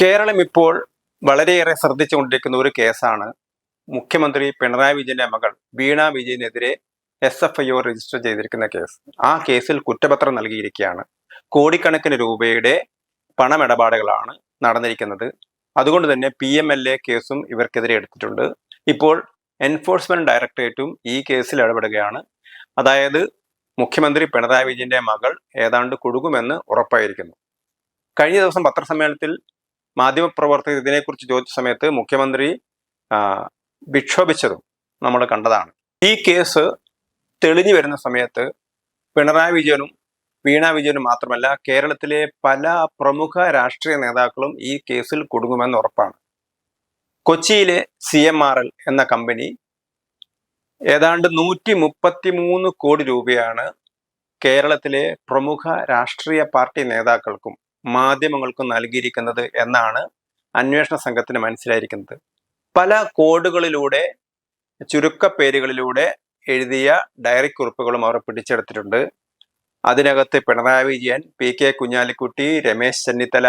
കേരളം ഇപ്പോൾ വളരെയേറെ ശ്രദ്ധിച്ചുകൊണ്ടിരിക്കുന്ന ഒരു കേസാണ്. മുഖ്യമന്ത്രി പിണറായി വിജയന്റെ മകൾ Veena വിജയനെതിരെ S F I O register ചെയ്തിരിക്കുന്ന കേസ്. ആ കേസിൽ കുറ്റപത്രം നൽകിയിരിക്കുകയാണ്. കോടിക്കണക്കിന് രൂപയുടെ പണമിടപാടുകളാണ് നടന്നിരിക്കുന്നത്. അതുകൊണ്ട് തന്നെ പി എം എൽ എ കേസും ഇവർക്കെതിരെ എടുത്തിട്ടുണ്ട്. ഇപ്പോൾ എൻഫോഴ്സ്മെന്റ് ഡയറക്ടറേറ്റും ഈ കേസിൽ ഇടപെടുകയാണ്. അതായത് മുഖ്യമന്ത്രി പിണറായി വിജയന്റെ മകൾ ഏതാണ്ട് കൊടുക്കുമെന്ന് ഉറപ്പായിരിക്കുന്നു. കഴിഞ്ഞ ദിവസം പത്രസമ്മേളനത്തിൽ മാധ്യമപ്രവർത്തകർ ഇതിനെക്കുറിച്ച് ചോദിച്ച സമയത്ത് മുഖ്യമന്ത്രി വിക്ഷോഭിച്ചതും നമ്മൾ കണ്ടതാണ്. ഈ കേസ് തെളിഞ്ഞു വരുന്ന സമയത്ത് പിണറായി വിജയനും വീണ വിജയനും മാത്രമല്ല കേരളത്തിലെ പല പ്രമുഖ രാഷ്ട്രീയ നേതാക്കളും ഈ കേസിൽ കുടുങ്ങുമെന്ന് ഉറപ്പാണ്. കൊച്ചിയിലെ സി എം ആർ എൽ എന്ന കമ്പനി ഏതാണ്ട് നൂറ്റി മുപ്പത്തി മൂന്ന് കോടി രൂപയാണ് കേരളത്തിലെ പ്രമുഖ രാഷ്ട്രീയ പാർട്ടി നേതാക്കൾക്കും മാധ്യമങ്ങൾക്കും നൽകിയിരിക്കുന്നത് എന്നാണ് അന്വേഷണ സംഘത്തിന് മനസ്സിലായിരിക്കുന്നത്. പല കോഡുകളിലൂടെ ചുരുക്കപ്പേരുകളിലൂടെ എഴുതിയ ഡയറി കുറിപ്പുകളും അവർ പിടിച്ചെടുത്തിട്ടുണ്ട്. അതിനകത്ത് പിണറായി വിജയൻ പി കെ കുഞ്ഞാലിക്കുട്ടി രമേശ് ചെന്നിത്തല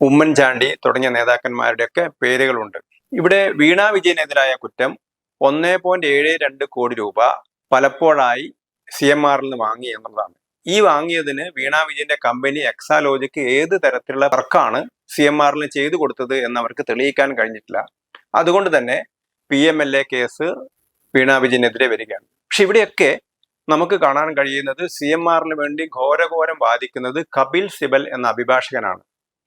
ഉമ്മൻചാണ്ടി തുടങ്ങിയ നേതാക്കന്മാരുടെയൊക്കെ പേരുകളുണ്ട്. ഇവിടെ വീണ വിജയനെതിരായ കുറ്റം ഒന്നേ പോയിന്റ് ഏഴ് രണ്ട് കോടി രൂപ പലപ്പോഴായി സി എം ആറിൽ നിന്ന് വാങ്ങി എന്നുള്ളതാണ്. ഈ വാങ്ങിയതിന് വീണ വിജയന്റെ കമ്പനി എക്സാലോജിക്ക് ഏത് തരത്തിലുള്ള വർക്കാണ് സി എം ആറിൽ ചെയ്തു കൊടുത്തത് എന്ന് അവർക്ക് തെളിയിക്കാൻ കഴിഞ്ഞിട്ടില്ല. അതുകൊണ്ട് തന്നെ P M L A case Veena വിജയനെതിരെ വരികയാണ്. പക്ഷെ ഇവിടെയൊക്കെ നമുക്ക് കാണാൻ കഴിയുന്നത് സി എം ആറിന് വേണ്ടി ഘോരഘോരം വാദിക്കുന്നത് കപിൽ സിബൽ എന്ന അഭിഭാഷകനാണ്.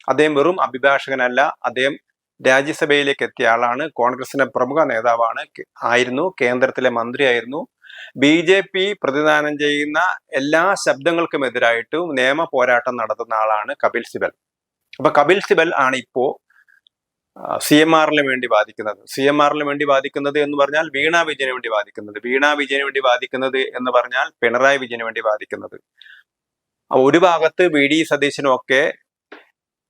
അദ്ദേഹം വെറും അഭിഭാഷകനല്ല അദ്ദേഹം രാജ്യസഭയിലേക്ക് എത്തിയ ആളാണ്. കോൺഗ്രസിന്റെ പ്രമുഖ നേതാവാണ് ആയിരുന്നു കേന്ദ്രത്തിലെ മന്ത്രിയായിരുന്നു. ബി ജെ പി പ്രതിദാനം ചെയ്യുന്ന എല്ലാ ശബ്ദങ്ങൾക്കും എതിരായിട്ടും നിയമ പോരാട്ടം നടത്തുന്ന ആളാണ് കപിൽ സിബൽ. അപ്പൊ കപിൽ സിബൽ ആണ് ഇപ്പോ സി എം ആറിന് വേണ്ടി വാദിക്കുന്നത്. സി എം ആറിന് വേണ്ടി വാദിക്കുന്നത് എന്ന് പറഞ്ഞാൽ വീണ വിജയന് വേണ്ടി വാദിക്കുന്നത്. വീണ വിജയന് വേണ്ടി വാദിക്കുന്നത് എന്ന് പറഞ്ഞാൽ പിണറായി വിജയന് വേണ്ടി വാദിക്കുന്നത്. ഒരു ഭാഗത്ത് വി ഡി സതീശനും ഒക്കെ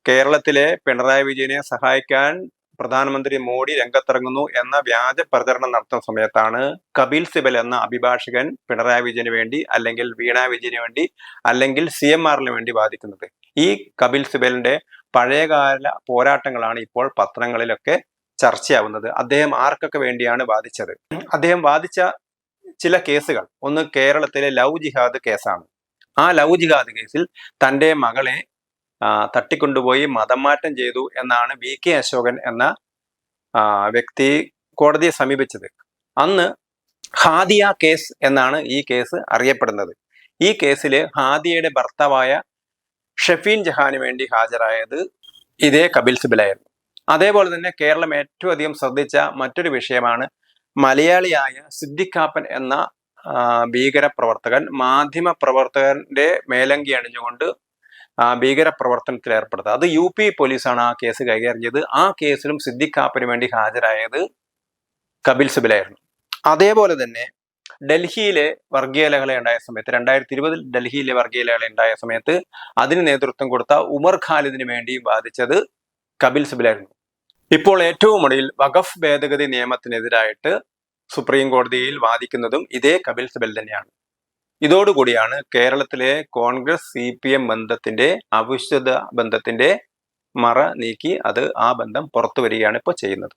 കേരളത്തിലെ പിണറായി വിജയനെ സഹായിക്കാൻ പ്രധാനമന്ത്രി മോഡി രംഗത്തിറങ്ങുന്നു എന്ന വ്യാജ പ്രചരണം നടത്തുന്ന സമയത്താണ് കപിൽ സിബൽ എന്ന അഭിഭാഷകൻ പിണറായി വിജയന് വേണ്ടി അല്ലെങ്കിൽ വീണ വിജയന് വേണ്ടി അല്ലെങ്കിൽ സി എം ആറിന് വേണ്ടി വാദിക്കുന്നത്. ഈ കപിൽ സിബലിന്റെ പഴയകാല പോരാട്ടങ്ങളാണ് ഇപ്പോൾ പത്രങ്ങളിലൊക്കെ ചർച്ചയാവുന്നത്. അദ്ദേഹം ആർക്കൊക്കെ വേണ്ടിയാണ് വാദിച്ചത്? അദ്ദേഹം വാദിച്ച ചില കേസുകൾ. ഒന്ന് കേരളത്തിലെ ലവ് ജിഹാദ് കേസാണ്. ആ ലവ് ജിഹാദ് കേസിൽ തന്റെ മകളെ തട്ടിക്കൊണ്ടുപോയി മതമാറ്റം ചെയ്തു എന്നാണ് വി കെ അശോകൻ എന്ന വ്യക്തി കോടതിയെ സമീപിച്ചത്. അന്ന് ഹാദിയ കേസ് എന്നാണ് ഈ കേസ് അറിയപ്പെടുന്നത്. ഈ കേസിൽ ഹാദിയയുടെ ഭർത്താവായ ഷെഫീൻ ജഹാന് വേണ്ടി ഹാജരായത് ഇതേ കപിൽ സിബിലായിരുന്നു. അതേപോലെ തന്നെ കേരളം ഏറ്റവും അധികം ശ്രദ്ധിച്ച മറ്റൊരു വിഷയമാണ് മലയാളിയായ സിദ്ദിഖാപ്പൻ എന്ന ഭീകര പ്രവർത്തകൻ മാധ്യമ പ്രവർത്തകന്റെ മേലങ്കി അണിഞ്ഞുകൊണ്ട് ഭീകര പ്രവർത്തനത്തിൽ ഏർപ്പെടുത്തുക അത് യു പി പോലീസാണ് ആ കേസ് കൈകാര്യം ചെയ്ത് ആ കേസിലും സിദ്ദിഖാപ്പിന് വേണ്ടി ഹാജരായത് കപിൽ സിബിലായിരുന്നു. അതേപോലെ തന്നെ ഡൽഹിയിലെ വർഗീയ ലഹള ഉണ്ടായ സമയത്ത് രണ്ടായിരത്തി ഇരുപതിൽ ഡൽഹിയിലെ വർഗീയ ലഹള ഉണ്ടായ സമയത്ത് അതിന് നേതൃത്വം കൊടുത്ത ഉമർ ഖാലിദിന് വേണ്ടിയും ബാധിച്ചത് കപിൽ സിബിലായിരുന്നു. ഇപ്പോൾ ഏറ്റവും ഒടുവിൽ വഖഫ് ഭേദഗതി നിയമത്തിനെതിരായിട്ട് സുപ്രീം കോടതിയിൽ വാദിക്കുന്നതും ഇതേ കപിൽ സിബൽ തന്നെയാണ്. ഇതോടുകൂടിയാണ് കേരളത്തിലെ കോൺഗ്രസ് സി പി എം ബന്ധത്തിന്റെ അവിശുദ്ധ ബന്ധത്തിന്റെ മറ നീക്കി അത് ആ ബന്ധം പുറത്തു വരികയാണ് ഇപ്പോൾ ചെയ്യുന്നത്.